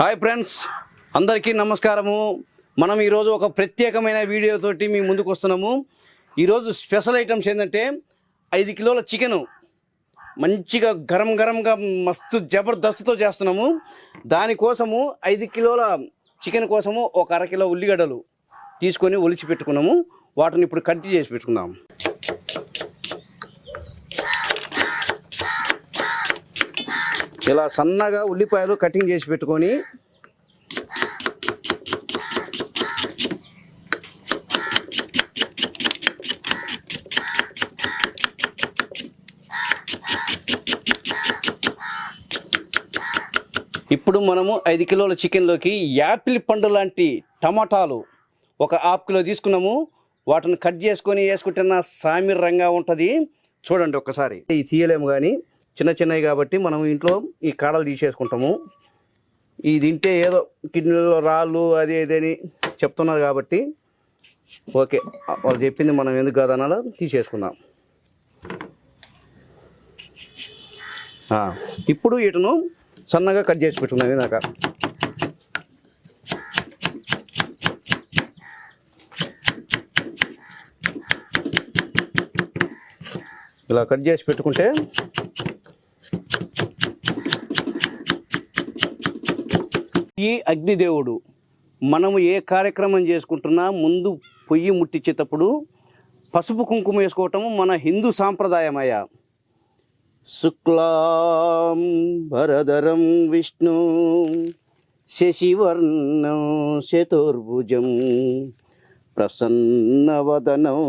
Hi friends అందరికీ నమస్కారము. మనం ఈరోజు ఒక ప్రత్యేకమైన వీడియోతోటి మీ ముందుకు వస్తున్నాము. ఈరోజు స్పెషల్ ఐటమ్స్ ఏంటంటే ఐదు కిలోల చికెను. మంచిగా గరం గరంగా మస్తు జబర్దస్త్తో చేస్తున్నాము. దానికోసము ఐదు కిలోల చికెన్ కోసము ఒక అరకిలో ఉల్లిగడ్డలు తీసుకొని ఒలిచి పెట్టుకున్నాము. వాటిని ఇప్పుడు కట్ చేసి పెట్టుకుందాం. ఇలా సన్నగా ఉల్లిపాయలు కటింగ్ చేసి పెట్టుకొని ఇప్పుడు మనము ఐదు కిలోల చికెన్లోకి యాపిల్ పండు లాంటి టమాటాలు ఒక హాఫ్ కిలో తీసుకున్నాము. వాటిని కట్ చేసుకొని వేసుకుంటున్న సామిరంగా ఉంటుంది. చూడండి ఒక్కసారి ఇది తీయలేము కానీ చిన్న చిన్నవి కాబట్టి మనం ఇంట్లో ఈ కాడలు తీసేసుకుంటాము. ఇది తింటే ఏదో కిడ్నీలో రాళ్ళు అది ఇది అని చెప్తున్నారు కాబట్టి ఓకే వాళ్ళు చెప్పింది మనం ఎందుకు కాదనాలో? తీసేసుకుందాం. ఇప్పుడు వీటిను సన్నగా కట్ చేసి పెట్టుకున్నాం ఇందాక. ఇలా కట్ చేసి పెట్టుకుంటే ఈ అగ్నిదేవుడు మనము ఏ కార్యక్రమం చేసుకుంటున్నా ముందు పొయ్యి ముట్టించేటప్పుడు పసుపు కుంకుమ వేసుకోవటం మన హిందూ సాంప్రదాయమయ్యా. శుక్లాం భరధరం విష్ణు శశివర్ణం శతుర్భుజం ప్రసన్నవదనం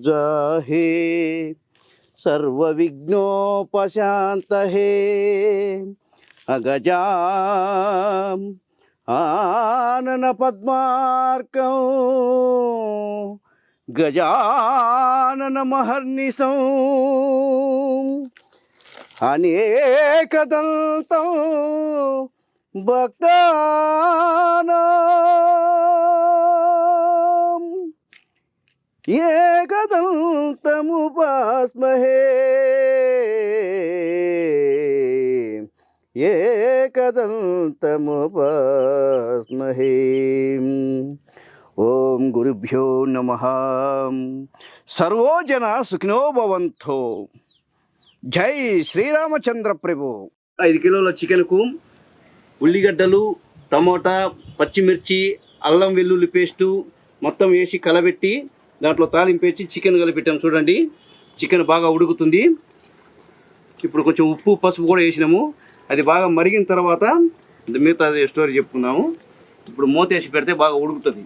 జాహే సర్వవిఘ్నోపశాంతహే అగజాం ఆనన పద్మార్కం గజానన మహర్నిశం అనేకదంతం భక్తానాం ఏకదంతముపాస్మహే ఏకదంతముపాస్మహే. ఓం గురుభ్యో నమ. సర్వోజన సుఖినోభవంతో జై శ్రీరామచంద్ర ప్రభు. ఐదు కిలోల చికెన్కు ఉల్లిగడ్డలు టమోటా పచ్చిమిర్చి అల్లం వెల్లుల్లి పేస్టు మొత్తం వేసి కలబెట్టి దాంట్లో తాలింపు వేసి చికెన్ కలిపెట్టాం చూడండి. చికెన్ బాగా ఉడుకుతుంది. ఇప్పుడు కొంచెం ఉప్పు పసుపు కూడా వేసినాము. అది బాగా మరిగిన తర్వాత మిగతా స్టోరీ చెప్పుకుందాము. ఇప్పుడు మూతేసి పెడితే బాగా ఉడుకుతుంది.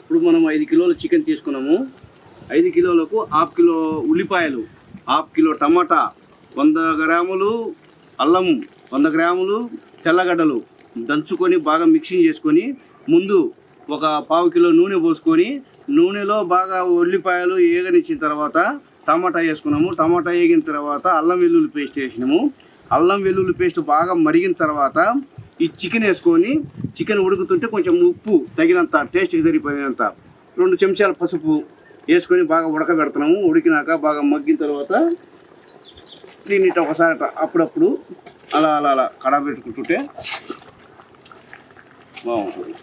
ఇప్పుడు మనం ఐదు కిలోల చికెన్ తీసుకున్నాము. ఐదు కిలోలకు హాఫ్ కిలో ఉల్లిపాయలు హాఫ్ కిలో టమాటా వంద గ్రాములు అల్లం వంద గ్రాములు తెల్లగడ్డలు దంచుకొని బాగా మిక్సింగ్ చేసుకొని ముందు ఒక పావు కిలో నూనె పోసుకొని నూనెలో బాగా ఉల్లిపాయలు ఏగనిచ్చిన తర్వాత టమాటా వేసుకున్నాము. టమాటా వేగిన తర్వాత అల్లం వెల్లుల్లి పేస్ట్ వేసినాము. అల్లం వెల్లుల్లి పేస్ట్ బాగా మరిగిన తర్వాత ఈ చికెన్ వేసుకొని చికెన్ ఉడుకుతుంటే కొంచెం ఉప్పు తగినంత టేస్ట్కి సరిపోయినంత రెండు చెంచాల పసుపు వేసుకొని బాగా ఉడకబెడుతున్నాము. ఉడికినాక బాగా మగ్గిన తర్వాత దీన్ని ఒకసారి అప్పుడప్పుడు అలా అలా అలా కడా పెట్టుకుంటుంటే బాగుంటుంది.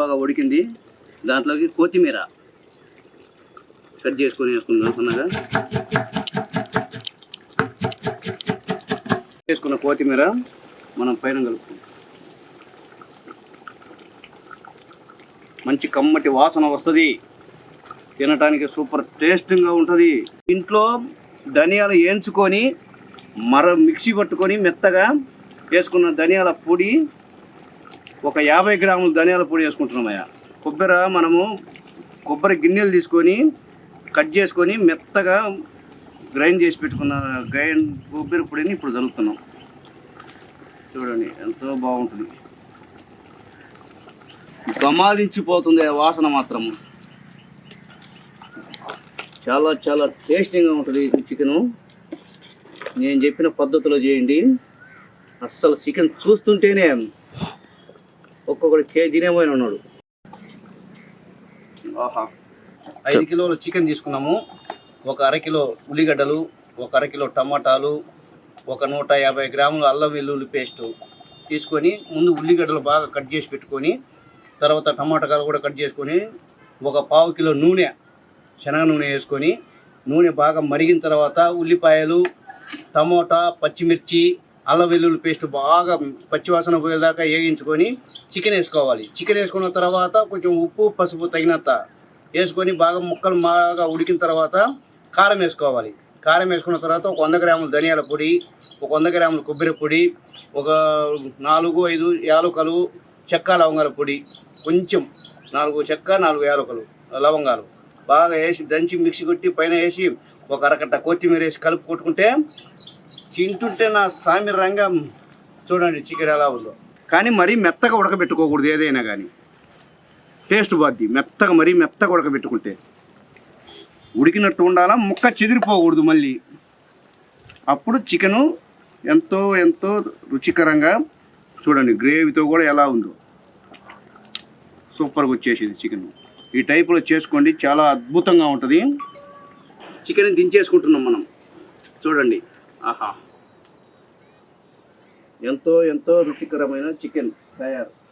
బాగా ఉడికింది. దాంట్లోకి కొత్తిమీర కట్ చేసుకొని వేసుకుందాం సన్నగా వేసుకున్న కొత్తిమీర మనం పైన కలుపుకుంటాం మంచి కమ్మటి వాసన వస్తుంది. తినటానికి సూపర్ టేస్టింగ్గా ఉంటుంది. ఇంట్లో ధనియాలు వేయించుకొని మర మిక్సీ పట్టుకొని మెత్తగా వేసుకున్న ధనియాల పొడి ఒక యాభై గ్రాముల ధనియాల పొడి వేసుకుంటున్నామయ్యా కొబ్బరి మనము కొబ్బరి గిన్నెలు తీసుకొని కట్ చేసుకొని మెత్తగా గ్రైండ్ చేసి పెట్టుకున్న గ్రైండ్ కొబ్బరి పొడిని ఇప్పుడు చల్లుతున్నాం. చూడండి ఎంతో బాగుంటుంది. గమాలించిపోతుంది ఆ వాసన మాత్రం. చాలా చాలా టేస్టింగ్గా ఉంటుంది చికెను. నేను చెప్పిన పద్ధతిలో చేయండి. అస్సలు చికెన్ చూస్తుంటేనే ఒక్కొక్కడు కేజీ తినేపోయిన ఉన్నాడు. ఆహా. ఐదు కిలోల చికెన్ తీసుకున్నాము. ఒక అరకిలో ఉల్లిగడ్డలు ఒక అరకిలో టమాటాలు ఒక నూట యాభై గ్రాముల అల్లం వెల్లుల్లి పేస్ట్ తీసుకొని ముందు ఉల్లిగడ్డలు బాగా కట్ చేసి పెట్టుకొని తర్వాత టమాటాలు కూడా కట్ చేసుకొని ఒక పావు కిలో నూనె శనగ నూనె వేసుకొని నూనె బాగా మరిగిన తర్వాత ఉల్లిపాయలు టమోటా పచ్చిమిర్చి అల్లం వెల్లుల్లి పేస్ట్ బాగా పచ్చివాసన పోయేదాకా వేయించుకొని చికెన్ వేసుకోవాలి. చికెన్ వేసుకున్న తర్వాత కొంచెం ఉప్పు పసుపు తగినంత వేసుకొని బాగా ముక్కలు బాగా ఉడికిన తర్వాత కారం వేసుకోవాలి. కారం వేసుకున్న తర్వాత ఒక వంద గ్రాముల ధనియాల పొడి ఒక వంద గ్రాముల కొబ్బరి పొడి ఒక నాలుగు ఐదు యాలకులు చెక్క లవంగాల పొడి కొంచెం నాలుగు చెక్క నాలుగు యాలకులు లవంగాలు బాగా వేసి దంచి మిక్సీ కొట్టి పైన వేసి ఒక అరకట్ట కొత్తిమీర వేసి కలుపు కొట్టుకుంటే తింటుంటే నా సామి రంగం చూడండి చికెన్ ఎలా ఉందో. కానీ మరీ మెత్తగా ఉడకబెట్టుకోకూడదు ఏదైనా కానీ. టేస్ట్ బాద్ది. మెత్తగా మరీ మెత్తగా ఉడకబెట్టుకుంటే. ఉడికినట్టు ఉండాలా ముక్క చెదిరిపోకూడదు మళ్ళీ. అప్పుడు చికెను ఎంతో ఎంతో రుచికరంగా చూడండి గ్రేవీతో కూడా ఎలా ఉందో. సూపర్గా వచ్చేసింది చికెన్. ఈ టైపులో చేసుకోండి చాలా అద్భుతంగా ఉంటుంది. చికెన్ దించేసుకుంటున్నాం మనం. చూడండి. ఆహా. ఎంతో ఎంతో రుచికరమైన చికెన్ తయారు.